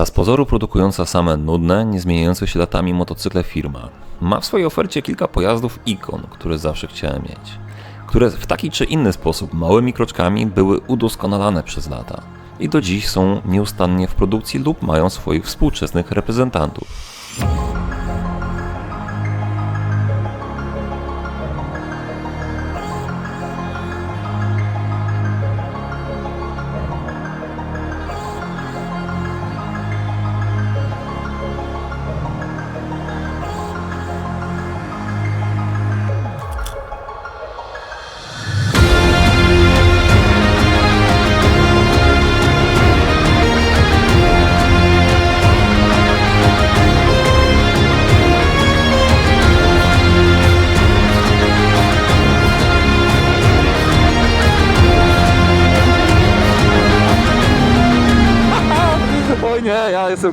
Ta z pozoru produkująca same nudne, nie zmieniające się latami motocykle firma ma w swojej ofercie kilka pojazdów ikon, które zawsze chciałem mieć. Które w taki czy inny sposób małymi kroczkami były udoskonalane przez lata i do dziś są nieustannie w produkcji lub mają swoich współczesnych reprezentantów.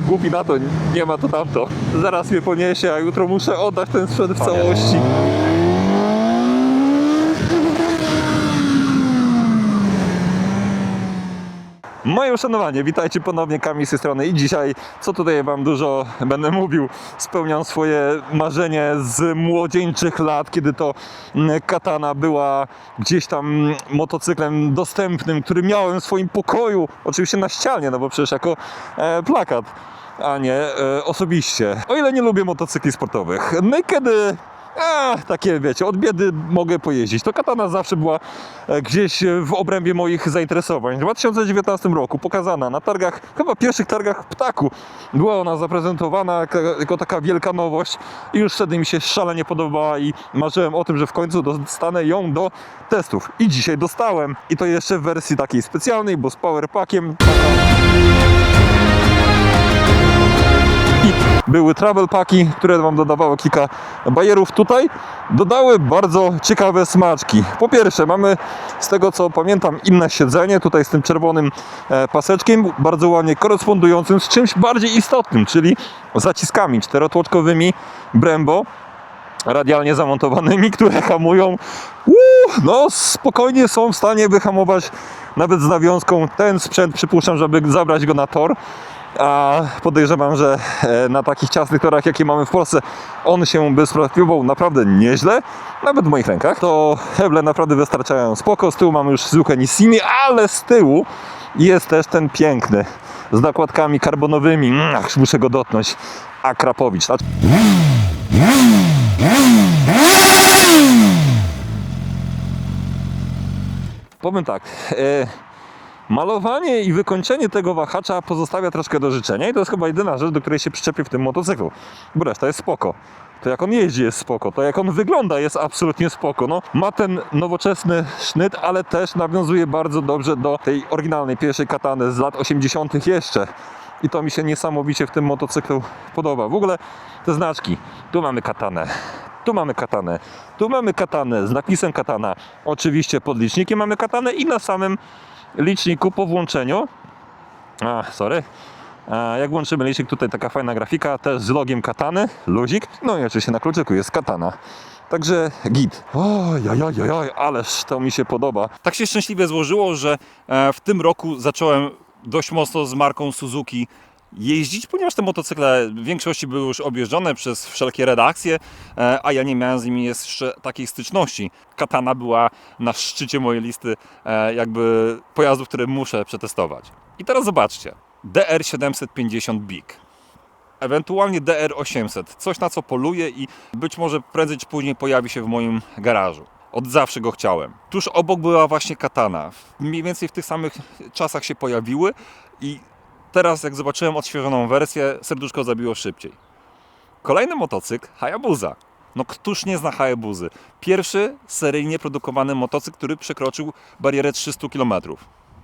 Głupi na to, nie ma to tamto. Zaraz mnie poniesie, a jutro muszę oddać ten sprzęt w całości. Moje uszanowanie, witajcie ponownie, Kamil z tej strony i dzisiaj, co tutaj wam dużo będę mówił, spełniam swoje marzenie z młodzieńczych lat, kiedy to mm, katana była gdzieś tam mm, motocyklem dostępnym, który miałem w swoim pokoju, oczywiście na ścianie, no bo przecież jako e, plakat a nie e, osobiście. O ile nie lubię motocykli sportowych. No i kiedy a, takie wiecie, od biedy mogę pojeździć. To katana zawsze była e, gdzieś w obrębie moich zainteresowań. W 2019 roku pokazana na targach, chyba pierwszych targach ptaku. Była ona zaprezentowana jako- taka wielka nowość i już wtedy mi się szalenie podobała i marzyłem o tym, że w końcu dostanę ją do testów. I dzisiaj dostałem. I to jeszcze w wersji takiej specjalnej, bo z powerpackiem. Były travel paki, które wam dodawały kilka bajerów. Tutaj dodały bardzo ciekawe smaczki. Po pierwsze, mamy z tego co pamiętam inne siedzenie, tutaj z tym czerwonym e, paseczkiem, bardzo ładnie korespondującym z czymś bardziej istotnym, czyli zaciskami czterotłoczkowymi Brembo radialnie zamontowanymi, które hamują. No spokojnie są w stanie wyhamować nawet z nawiązką ten sprzęt. Przypuszczam, żeby zabrać go na tor. A podejrzewam, że e, na takich ciasnych torach, jakie mamy w Polsce, on się by sprawdził naprawdę nieźle, nawet w moich rękach. To heble naprawdę wystarczają spoko. Z tyłu mamy już zwykłe Nissiny, ale z tyłu jest też ten piękny z nakładkami karbonowymi. Mm, Ach, muszę go dotknąć. Akrapowicz. Znaczy- Powiem tak. E, malowanie i wykończenie tego wahacza pozostawia troszkę do życzenia i to jest chyba jedyna rzecz, do której się przyczepię w tym motocyklu. Reszta jest spoko. To jak on jeździ jest spoko, to jak on wygląda jest absolutnie spoko. No, ma ten nowoczesny sznyt, ale też nawiązuje bardzo dobrze do tej oryginalnej pierwszej katany z lat 80. jeszcze. I to mi się niesamowicie w tym motocyklu podoba. W ogóle te znaczki. Tu mamy katanę, tu mamy katanę, tu mamy katanę z napisem katana. Oczywiście pod licznikiem mamy katanę i na samym liczniku po włączeniu. A, sorry. Jak włączymy licznik, tutaj taka fajna grafika, też z logiem katany, luzik. No i oczywiście na kluczyku jest katana. Także git. Oj, oj, oj, oj, ależ to mi się podoba. Tak się szczęśliwie złożyło, że e, w tym roku zacząłem dość mocno z marką Suzuki jeździć, ponieważ te motocykle w większości były już objeżdżone przez wszelkie redakcje, e, a ja nie miałem z nimi jeszcze takiej styczności. Katana była na szczycie mojej listy e, jakby pojazdów, które muszę przetestować. I teraz zobaczcie. DR750 Big. Ewentualnie DR800. Coś na co poluję i być może prędzej czy później pojawi się w moim garażu. Od zawsze go chciałem. Tuż obok była właśnie katana. Mniej więcej w tych samych czasach się pojawiły i teraz jak zobaczyłem odświeżoną wersję, serduszko zabiło szybciej. Kolejny motocykl Hayabusa. No któż nie zna Hayabuzy? Pierwszy seryjnie produkowany motocykl, który przekroczył barierę 300 km.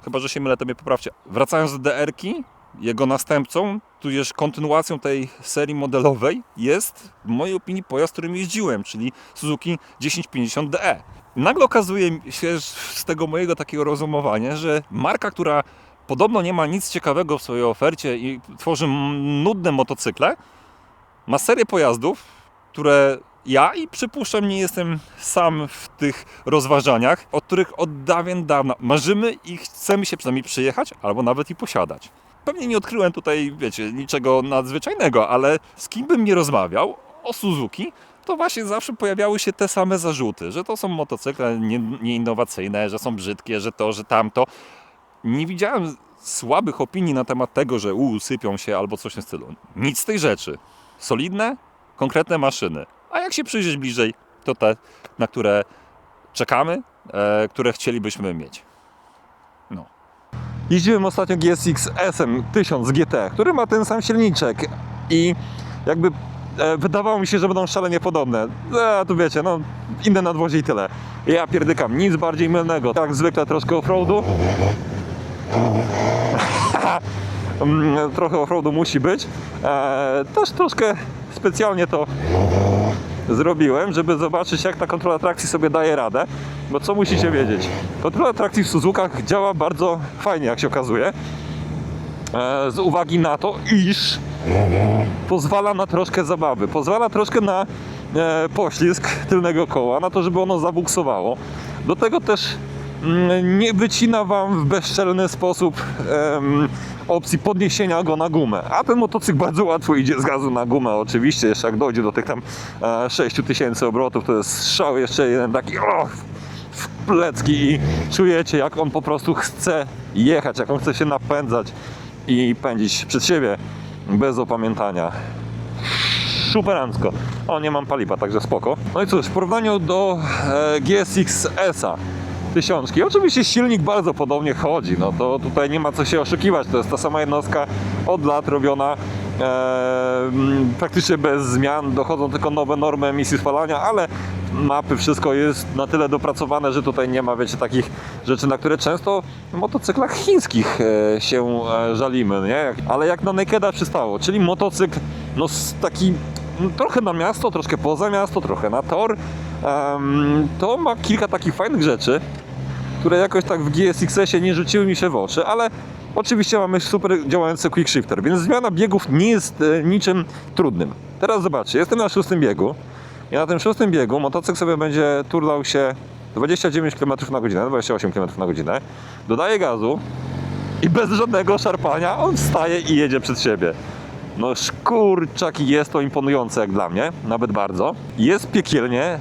Chyba, że się mylę, to mnie poprawcie. Wracając do DR-ki, jego następcą, tudzież kontynuacją tej serii modelowej jest w mojej opinii pojazd, którym jeździłem, czyli Suzuki 1050DE. Nagle okazuje się z tego mojego takiego rozumowania, że marka, która podobno nie ma nic ciekawego w swojej ofercie i tworzy nudne motocykle, ma serię pojazdów, które ja i przypuszczam nie jestem sam w tych rozważaniach, o których od dawien dawna marzymy i chcemy się przynajmniej przyjechać albo nawet i posiadać. pewnie nie odkryłem tutaj, wiecie, niczego nadzwyczajnego, ale z kim bym nie rozmawiał o Suzuki, to właśnie zawsze pojawiały się te same zarzuty, że to są motocykle nie- nieinnowacyjne, że są brzydkie, że to, że tamto. Nie widziałem słabych opinii na temat tego, że u, sypią się albo coś w tym stylu. Nic z tej rzeczy. Solidne, konkretne maszyny. A jak się przyjrzeć bliżej, to te, na które czekamy, e, które chcielibyśmy mieć. No. Jeździłem ostatnio GSX SM 1000 GT, który ma ten sam silniczek i jakby e, wydawało mi się, że będą szalenie podobne. E, tu wiecie, no inne nadwozie i tyle. Ja pierdykam, nic bardziej mylnego. Jak zwykle troszkę offroadu. Mm, Trochę offroadu musi być. E, też troszkę specjalnie to zrobiłem, żeby zobaczyć jak ta kontrola trakcji sobie daje radę. Bo co musicie wiedzieć? Kontrola trakcji w Suzukach działa bardzo fajnie, jak się okazuje. E, z uwagi na to, iż pozwala na troszkę zabawy, pozwala troszkę na e, poślizg tylnego koła, na to, żeby ono zabuksowało. Do tego też nie wycina Wam w bezczelny sposób em, opcji podniesienia go na gumę. A ten motocykl bardzo łatwo idzie z gazu na gumę, oczywiście, jeszcze jak dojdzie do tych tam e, 6000 obrotów, to jest strzał jeszcze jeden taki o, w plecki i czujecie jak on po prostu chce jechać, jak on chce się napędzać i pędzić przed siebie bez opamiętania. Superancko. O, nie mam paliwa, także spoko. No i cóż, w porównaniu do e, GSX S-a tysiączki. Oczywiście silnik bardzo podobnie chodzi, no to tutaj nie ma co się oszukiwać, to jest ta sama jednostka od lat robiona e, praktycznie bez zmian, dochodzą tylko nowe normy emisji spalania, ale mapy, wszystko jest na tyle dopracowane, że tutaj nie ma, wiecie, takich rzeczy, na które często w motocyklach chińskich e, się e, żalimy, nie? Ale jak na Nakeda przystało, czyli motocykl, no taki trochę na miasto, troszkę poza miasto, trochę na tor, to ma kilka takich fajnych rzeczy, które jakoś tak w GSX-ie nie rzuciły mi się w oczy, ale oczywiście mamy super działający quick shifter, więc zmiana biegów nie jest e, niczym trudnym. Teraz zobaczcie, jestem na szóstym biegu i na tym szóstym biegu motocykl sobie będzie turlał się 29 km na godzinę, 28 km na godzinę, dodaje gazu i bez żadnego szarpania on wstaje i jedzie przed siebie. No szkurczaki, jest to imponujące jak dla mnie, nawet bardzo. Jest piekielnie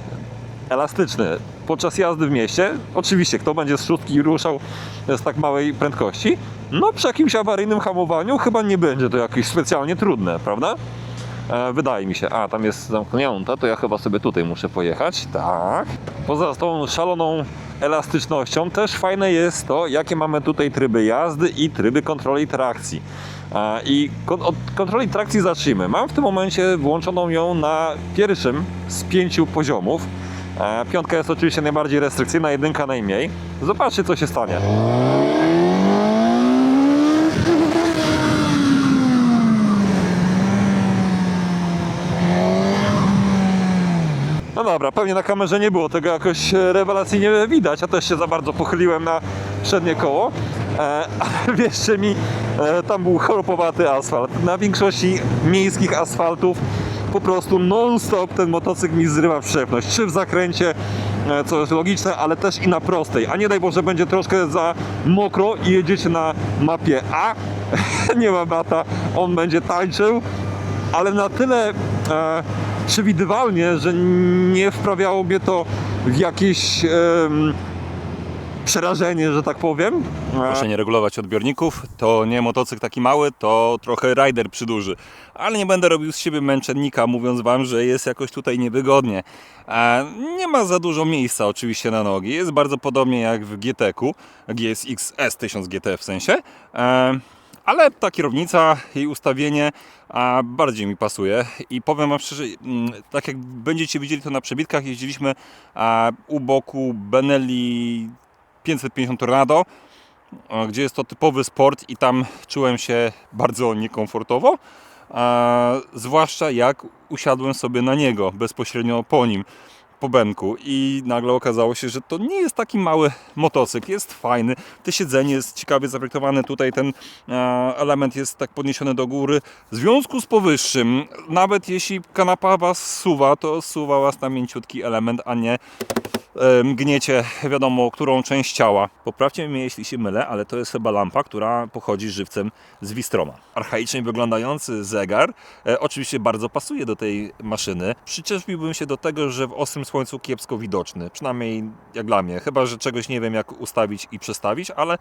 elastyczny podczas jazdy w mieście. Oczywiście, kto będzie z szóstki ruszał z tak małej prędkości, no przy jakimś awaryjnym hamowaniu chyba nie będzie to jakieś specjalnie trudne, prawda? E, wydaje mi się. A, tam jest zamknięta, to ja chyba sobie tutaj muszę pojechać. Tak. Poza tą szaloną elastycznością też fajne jest to, jakie mamy tutaj tryby jazdy i tryby kontroli trakcji. E, I kon- od kontroli trakcji zacznijmy. Mam w tym momencie włączoną ją na pierwszym z pięciu poziomów. E, Piątka jest oczywiście najbardziej restrykcyjna, jedynka najmniej. Zobaczcie, co się stanie. No dobra, pewnie na kamerze nie było tego jakoś e, rewelacyjnie widać. Ja też się za bardzo pochyliłem na przednie koło. E, ale wierzcie mi, tam był choropowaty asfalt. Na większości miejskich asfaltów po prostu non-stop ten motocykl mi zrywa wszczepność. Czy w zakręcie, e, co jest logiczne, ale też i na prostej. A nie daj Boże, będzie troszkę za mokro i jedziecie na mapie A, nie ma bata, on będzie tańczył, ale na tyle e, przewidywalnie, że nie wprawiało mnie to w jakieś em, przerażenie, że tak powiem. E, Proszę nie regulować odbiorników. To nie motocykl taki mały, to trochę rider przyduży. Ale nie będę robił z siebie męczennika, mówiąc wam, że jest jakoś tutaj niewygodnie. E, Nie ma za dużo miejsca oczywiście na nogi. Jest bardzo podobnie jak w GT-ku, GSX S1000 GT w sensie. E, Ale ta kierownica, jej ustawienie a, bardziej mi pasuje i powiem Wam szczerze, mm, tak jak będziecie widzieli to na przebitkach, jeździliśmy u boku Benelli 550 Tornado, gdzie jest to typowy sport i tam czułem się bardzo niekomfortowo, zwłaszcza jak usiadłem sobie na niego, bezpośrednio po nim, po benku. I nagle okazało się, że to nie jest taki mały motocykl, jest fajny, to siedzenie jest ciekawie zaprojektowane, tutaj ten e, element jest tak podniesiony do góry. W związku z powyższym, nawet jeśli kanapa Was suwa, to suwa Was na mięciutki element, a nie mgniecie, wiadomo, którą część ciała. Poprawcie mnie, jeśli się mylę, ale to jest chyba lampa, która pochodzi żywcem z Wistroma. Archaicznie wyglądający zegar e, oczywiście bardzo pasuje do tej maszyny. Przyczepiłbym się do tego, że w ostrym słońcu kiepsko widoczny, przynajmniej jak dla mnie. Chyba, że czegoś nie wiem, jak ustawić i przestawić, ale e,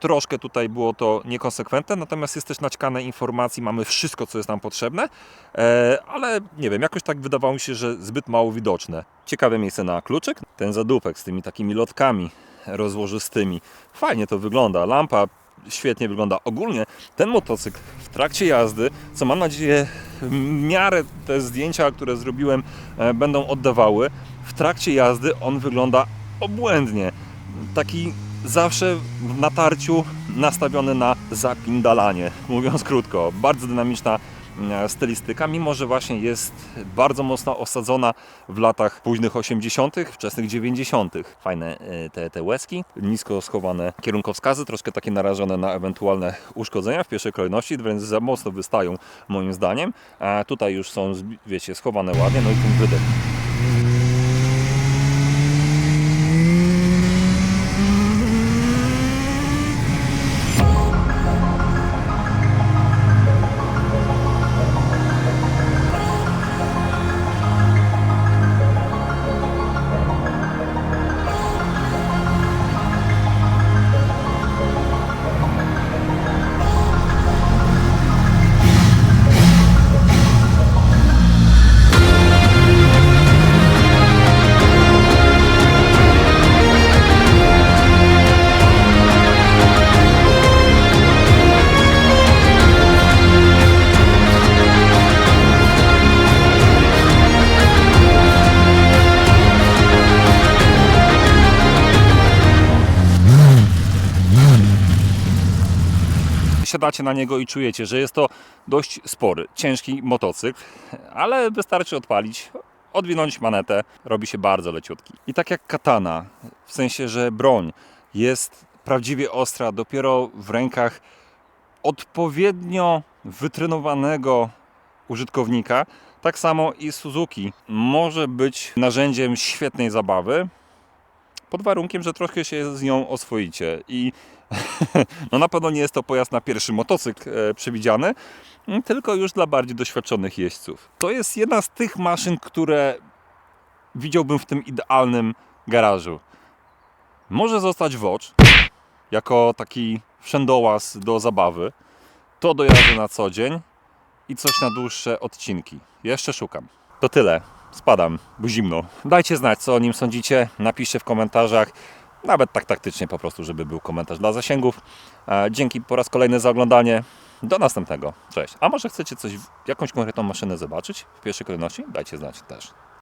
troszkę tutaj było to niekonsekwentne, natomiast jest też naćkane informacji, mamy wszystko, co jest nam potrzebne, e, ale nie wiem, jakoś tak wydawało mi się, że zbyt mało widoczne. Ciekawe miejsce na kluczyk, ten zadupek z tymi takimi lotkami rozłożystymi. Fajnie to wygląda, lampa świetnie wygląda. Ogólnie ten motocykl w trakcie jazdy, co mam nadzieję w miarę te zdjęcia, które zrobiłem, e, będą oddawały, w trakcie jazdy on wygląda obłędnie. Taki zawsze w natarciu nastawiony na zapindalanie, mówiąc krótko. Bardzo dynamiczna stylistyka, mimo że właśnie jest bardzo mocno osadzona w latach późnych 80., wczesnych 90. Fajne e, te, te łezki, nisko schowane kierunkowskazy, troszkę takie narażone na ewentualne uszkodzenia w pierwszej kolejności, wręcz za mocno wystają moim zdaniem. A tutaj już są, wiecie, schowane ładnie, no i ten wydech. Siadacie na niego i czujecie, że jest to dość spory, ciężki motocykl, ale wystarczy odpalić, odwinąć manetę, robi się bardzo leciutki. I tak jak katana, w sensie, że broń jest prawdziwie ostra dopiero w rękach odpowiednio wytrenowanego użytkownika, tak samo i Suzuki może być narzędziem świetnej zabawy, pod warunkiem, że trochę się z nią oswoicie. I no na pewno nie jest to pojazd na pierwszy motocykl e, przewidziany, m, tylko już dla bardziej doświadczonych jeźdźców. To jest jedna z tych maszyn, które widziałbym w tym idealnym garażu. Może zostać Watch jako taki wszędołaz do zabawy, to do jazdy na co dzień i coś na dłuższe odcinki. Jeszcze szukam. To tyle. Spadam, bo zimno. Dajcie znać, co o nim sądzicie. Napiszcie w komentarzach. Nawet tak taktycznie po prostu, żeby był komentarz dla zasięgów. E, Dzięki po raz kolejny za oglądanie. Do następnego. Cześć. A może chcecie coś, jakąś konkretną maszynę zobaczyć w pierwszej kolejności? Dajcie znać też.